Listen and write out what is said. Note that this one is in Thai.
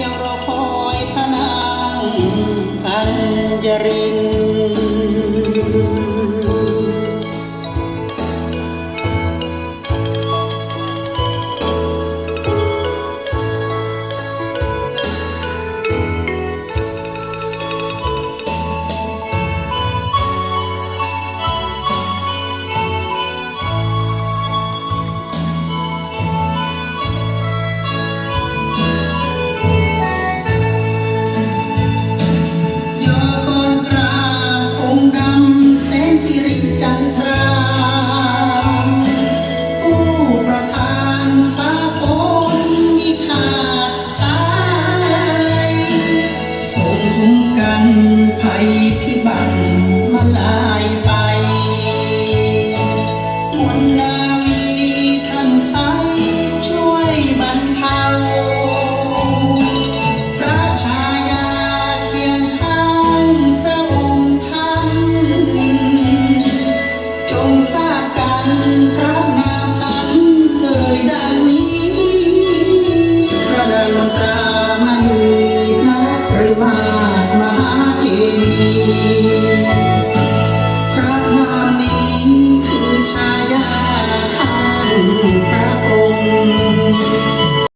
ยังรอคอยพระนางอันยริน กันภัยพิบัติมาลายไป มนนาวีท่านสช่วยบรรเทาพระชายาเคียงข้างพระองค์ท่าน จงทราบกันพระนามนั้นเลยดังนี้ พระนาม my own.